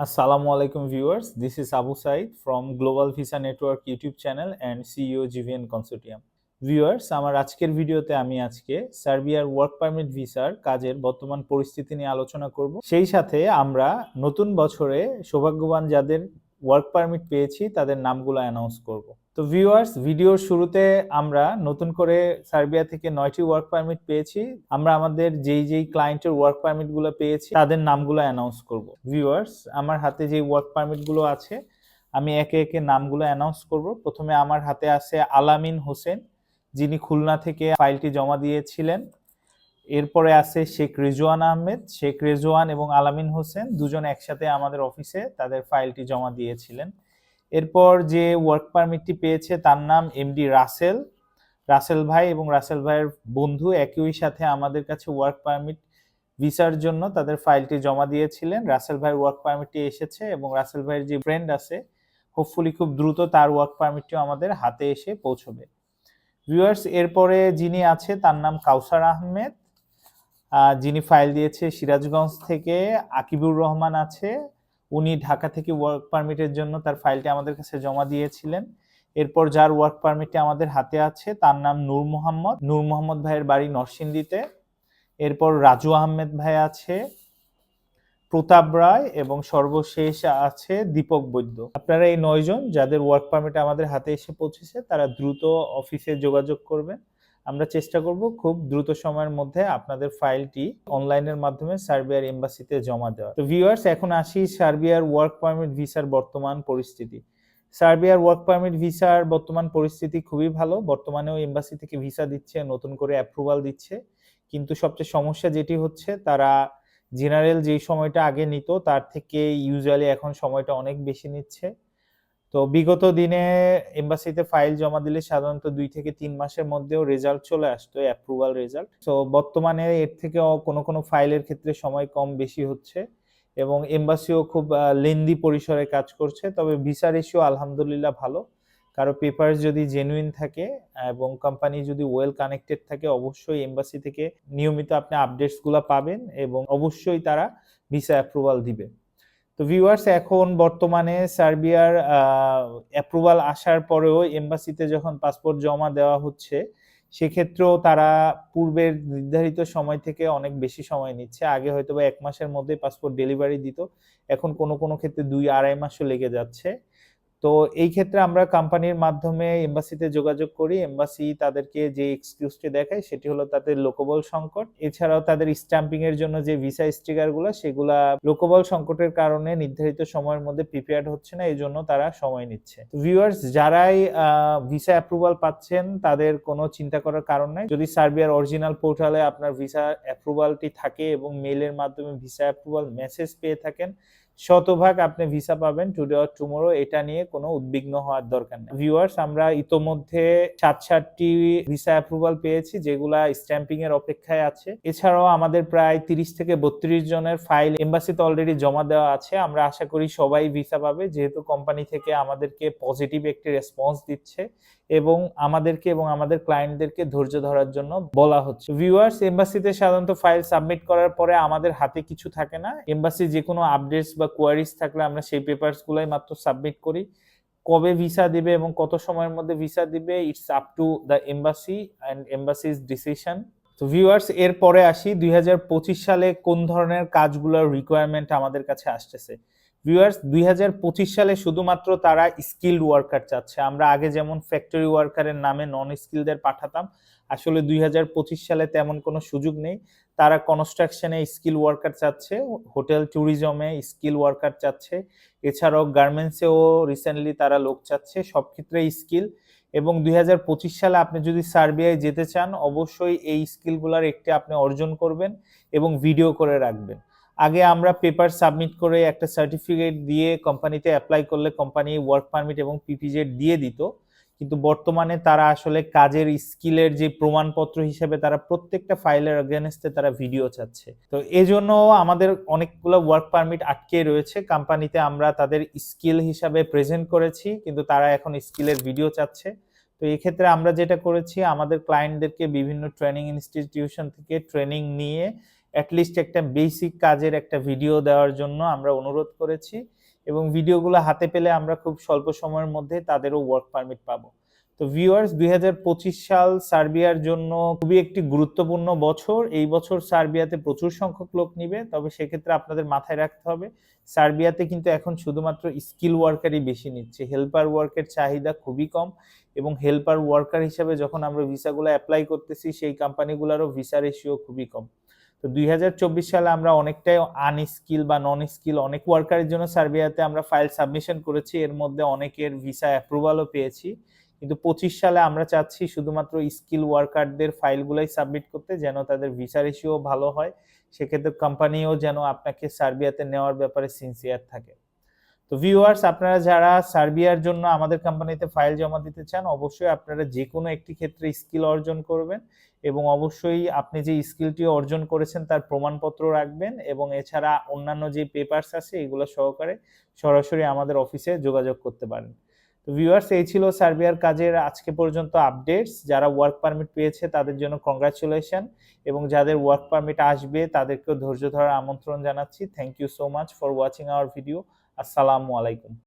Assalamu আলাইকুম viewers this is Abu Said from Global Visa Network YouTube channel and CEO GVN Consortium. Viewers আমার আজকের ভিডিওতে আমি আজকে সার্বিয়ার ওয়ার্ক পারমিট ভিসার কাজের বর্তমান পরিস্থিতি নিয়ে আলোচনা করব। সেই সাথে আমরা নতুন বছরে সৌভাগ্যবান যাদের ওয়ার্ক পারমিট পেয়েছি, তাদের নামগুলো অ্যানাউন্স করব। তো ভিউয়ার্স ভিডিওর শুরুতে আমরা নতুন করে সার্বিয়া থেকে নয়টি ওয়ার্ক পারমিট পেয়েছি। আমরা আমাদের যেই যেই ক্লায়েন্টের ওয়ার্ক পারমিটগুলো পেয়েছি, তাদের নামগুলো অ্যানাউন্স করব। ভিউয়ার্স আমার হাতে যে ওয়ার্ক পারমিটগুলো আছে, আমি একে একে নামগুলো অ্যানাউন্স করব। প্রথমে আমার হাতে আছে আলামিন হোসেন, যিনি খুলনা থেকে ফাইলটি জমা দিয়েছিলেন। এরপরে আছে শেখ রেজওয়ান আহমেদ, শেখ রেজওয়ান এবং আলামিন হোসেন দুজন একসাথে আমাদের অফিসে তাদের ফাইলটি জমা দিয়েছিলেন। এরপর যে ওয়ার্ক পারমিটটি পেয়েছে তার নাম এমডি রাসেল রাসেল ভাই এবং রাসেল ভাইয়ের বন্ধু একই সাথে আমাদের কাছে ওয়ার্ক পারমিট ভিসার জন্য তাদের ফাইলটি জমা দিয়েছিলেন। রাসেল ভাইয়ের ওয়ার্ক পারমিটটি এসেছে এবং রাসেল ভাইয়ের যে ফ্রেন্ড আছে হোপফুলি খুব দ্রুত তার ওয়ার্ক পারমিটটিও আমাদের হাতে এসে পৌঁছবে। ভিউয়ার্স এরপরে যিনি আছে তার নাম কাউসার আহমেদ। যিনি ফাইল দিয়েছে সিরাজগঞ্জ থেকে আকিবুর রহমান আছে। উনি ঢাকা থেকে ওয়ার্ক পারমিটের জন্য তার ফাইলটি আমাদের কাছে জমা দিয়েছিলেন। এরপর যার ওয়ার্ক পারমিটটি আমাদের হাতে আছে, তার নাম নূর মোহাম্মদ। নূর মোহাম্মদ ভাইয়ের বাড়ি নরসিংদীতে। এরপর রাজু আহমেদ ভাই আছে, প্রতাপ রায় এবং সর্বশেষ আছে দীপক বৈদ্য। আপনারা এই নয়জন যাদের ওয়ার্ক পারমিট আমাদের হাতে এসে পৌঁছেছে, তারা দ্রুত অফিসে যোগাযোগ করবেন। আমরা চেষ্টা করব খুব দ্রুত সময়ের মধ্যে আপনাদের ফাইলটি অনলাইনের মাধ্যমে সার্বিয়ার এম্বাসিতে জমা দেওয়া তো ভিউয়ার্স এখন আসি সার্বিয়ার ওয়ার্ক পারমিট ভিসার বর্তমান পরিস্থিতি। সার্বিয়ার ওয়ার্ক পারমিট ভিসার বর্তমান পরিস্থিতি খুবই ভালো। বর্তমানেও এম্বাসি থেকে ভিসা দিচ্ছে, নতুন করে অ্যাপ্রুভাল দিচ্ছে। কিন্তু সবচেয়ে সমস্যা যেটি হচ্ছে, তারা জেনারেল যেই সময়টা আগে নিত, তার থেকে ইউজুয়ালি এখন সময়টা অনেক বেশি নিচ্ছে। তো বিগত দিনে এম্বাসিতে ফাইল জমা দিলে সাধারণত দুই থেকে তিন মাসের মধ্যেও রেজাল্ট চলে আসতো অ্যাপ্রুভাল রেজাল্ট তো বর্তমানে এর থেকেও কোনো কোনো ফাইলের ক্ষেত্রে সময় কম বেশি হচ্ছে এবং এম্বাসিও খুব লেন্দি পরিসরে কাজ করছে। তবে ভিসা রেশিও আলহামদুলিল্লাহ ভালো। কারও পেপার যদি জেনুইন থাকে এবং কোম্পানি যদি ওয়েল কানেক্টেড থাকে, অবশ্যই এম্বাসি থেকে নিয়মিত আপনি আপডেটসগুলো পাবেন এবং অবশ্যই তারা ভিসা অ্যাপ্রুভাল দিবে। তো ভিউয়ার্স এখন বর্তমানে সার্বিয়ার অ্যাপ্রুভাল আসার পরেও এম্বাসিতে যখন পাসপোর্ট জমা দেওয়া হচ্ছে, সেক্ষেত্রেও তারা পূর্বের নির্ধারিত সময় থেকে অনেক বেশি সময় নিচ্ছে। আগে হয়তো বা এক মাসের মধ্যে পাসপোর্ট ডেলিভারি দিত, এখন কোনো কোনো ক্ষেত্রে দুই আড়াই মাসও লেগে যাচ্ছে। তো এই ক্ষেত্রে আমরা কোম্পানির মাধ্যমে এমবাসিতে যোগাযোগ করি। এমবাসি তাদেরকে যে এক্সকিউজটি দেখায়, সেটি হলো তাদের লোকবল সংকট। এছাড়াও তাদের স্ট্যাম্পিং এর জন্য যে ভিসা স্টিকারগুলো, সেগুলা লোকবল সংকটের কারণে নির্ধারিত সময়ের মধ্যে প্রিপেয়ার্ড হচ্ছে না এই জন্য তারা সময় নিচ্ছে। ভিউয়ার্স যারাই ভিসা অ্যাপ্রুভাল পাচ্ছেন, তাদের কোনো চিন্তা করার কারণ নাই। যদি সার্বিয়ার অরিজিনাল পোর্টালে আপনার ভিসা অ্যাপ্রুভালটি থাকে এবং মেইলের মাধ্যমে ভিসা অ্যাপ্রুভাল মেসেজ পেয়ে থাকেন শতভাগ আপনি ভিসা পাবেন টুডে অর টুমোরো এটা নিয়ে কোনো উদ্বিগ্ন হওয়ার দরকার নেই। ভিউয়ার্স আমরা ইতোমধ্যে সাত সাতটি ভিসা অ্যাপ্রুভাল পেয়েছি, যেগুলা স্ট্যাম্পিং এর অপেক্ষায় আছে। এছাড়াও আমাদের প্রায় তিরিশ থেকে বত্রিশ জনের ফাইল এম্বাসিতে অলরেডি জমা দেওয়া আছে। আমরা আশা করি সবাই ভিসা পাবে, যেহেতু কোম্পানি থেকে আমাদেরকে পজিটিভ একটি রেসপন্স দিচ্ছে এবং আমাদেরকে এবং আমাদের ক্লায়েন্টদেরকে ধৈর্য ধরার জন্য বলা হচ্ছে। ভিউয়ার্স এম্বাসিতে সাধারণত ফাইল সাবমিট করার পরে আমাদের হাতে কিছু থাকে না। এম্বাসি যে কোনো আপডেটস বা কোয়ারিজ থাকলে আমরা সেই পেপারস গুলাই মাত্র সাবমিট করি। কবে ভিসা দিবে এবং কত সময়ের মধ্যে ভিসা দিবে it's up to the embassy and embassy's decision তো ভিউয়ার্স এরপরে আসি, দুই হাজার পঁচিশ সালে কোন ধরনের কাজগুলোর রিকোয়ারমেন্ট আমাদের কাছে আসতেছে। ভিউয়ার্স দুই হাজার পঁচিশ সালে শুধুমাত্র তারা স্কিল্ড ওয়ার্কার চাচ্ছে। আমরা আগে যেমন ফ্যাক্টরি ওয়ার্কারের নামে নন স্কিলদের পাঠাতাম, আসলে দুই হাজার পঁচিশ সালে তেমন কোনো সুযোগ নেই। তারা কনস্ট্রাকশনে স্কিল ওয়ার্কার চাচ্ছে হোটেল ট্যুরিজমে স্কিল ওয়ার্কার চাচ্ছে। এছাড়াও গার্মেন্টসেও রিসেন্টলি তারা লোক চাচ্ছে, সব ক্ষেত্রে স্কিল এবং দুই হাজার পঁচিশ সালে আপনি যদি সার্বিয়ায় যেতে চান, অবশ্যই এই স্কিলগুলোর একটি আপনি অর্জন করবেন এবং ভিডিও করে রাখবেন। আগে আমরা পেপার সাবমিট করে একটা সার্টিফিকেট দিয়ে কোম্পানিতে অ্যাপ্লাই করলে কোম্পানি ওয়ার্ক পারমিট এবং পিপিজেড দিয়ে দিত। কিন্তু বর্তমানে তারা আসলে কাজের স্কিলের যে প্রমাণপত্র হিসেবে তারা প্রত্যেকটা ফাইলের অ্যাগেনস্টে তারা ভিডিও চাচ্ছে। তো এজন্য আমাদের অনেকগুলো ওয়ার্ক পারমিট আটকে রয়েছে। কোম্পানিতে আমরা তাদের স্কিল হিসাবে প্রেজেন্ট করেছি, কিন্তু তারা এখন স্কিলের ভিডিও চাচ্ছে। তো এই ক্ষেত্রে আমরা যেটা করেছি, আমাদের ক্লায়েন্টদেরকে বিভিন্ন ট্রেনিং ইনস্টিটিউশন থেকে ট্রেনিং নিয়ে অ্যাটলিস্ট একটা বেসিক কাজের একটা ভিডিও দেওয়ার জন্য আমরা অনুরোধ করেছি এবং ভিডিওগুলো হাতে পেলে আমরা খুব স্বল্প সময়ের মধ্যে তাদেরও ওয়ার্ক পারমিট পাবো। তো ভিউয়ার্স দুই হাজার পঁচিশ সাল সার্বিয়ার জন্য খুবই একটি গুরুত্বপূর্ণ বছর। এই বছর সার্বিয়াতে প্রচুর সংখ্যক লোক নিবে, তবে সেক্ষেত্রে আপনাদের মাথায় রাখতে হবে, সার্বিয়াতে কিন্তু এখন শুধুমাত্র স্কিল ওয়ার্কারই বেশি নিচ্ছে। হেল্পার ওয়ার্কের চাহিদা খুবই কম এবং হেল্পার ওয়ার্কার হিসেবে যখন আমরা ভিসাগুলো অ্যাপ্লাই করতেছি, সেই কোম্পানিগুলোরও ভিসা রেশিও খুবই কম। তো দুই হাজার চব্বিশ সালে আমরা অনেকটাই আনস্কিল বা নন স্কিল অনেক ওয়ার্কারের জন্য সার্বিয়াতে আমরা ফাইল সাবমিশন করেছি। এর মধ্যে অনেকের ভিসা অ্যাপ্রুভালও পেয়েছি। কিন্তু পঁচিশ সালে আমরা চাচ্ছি শুধুমাত্র স্কিল ওয়ার্কারদের ফাইলগুলোই সাবমিট করতে, যেন তাদের ভিসা রেশিও ভালো হয়। সেক্ষেত্রে কোম্পানিও যেন আপনাকে সার্বিয়াতে নেওয়ার ব্যাপারে সিনসিয়ার থাকে। তো ভিউয়ার্স আপনারা যারা সার্বিয়ার জন্য আমাদের কোম্পানিতে ফাইল জমা দিতে চান, অবশ্যই আপনারা যে কোনো একটি ক্ষেত্রে স্কিল অর্জন করবেন এবং অবশ্যই আপনি যে স্কিলটি অর্জন করেছেন তার প্রমাণপত্র রাখবেন এবং এছাড়া অন্যান্য যে পেপারস আছে এগুলো সহকারে সরাসরি আমাদের অফিসে যোগাযোগ করতে পারেন। তো ভিউয়ার্স এই ছিল সার্বিয়ার কাজের আজকে পর্যন্ত আপডেটস যারা ওয়ার্ক পারমিট পেয়েছে তাদের জন্য কংগ্রাচুলেশন এবং যাদের ওয়ার্ক পারমিট আসবে তাদেরকেও ধৈর্য ধরার আমন্ত্রণ জানাচ্ছি। Thank you so much for watching our video আসসালামু আলাইকুম।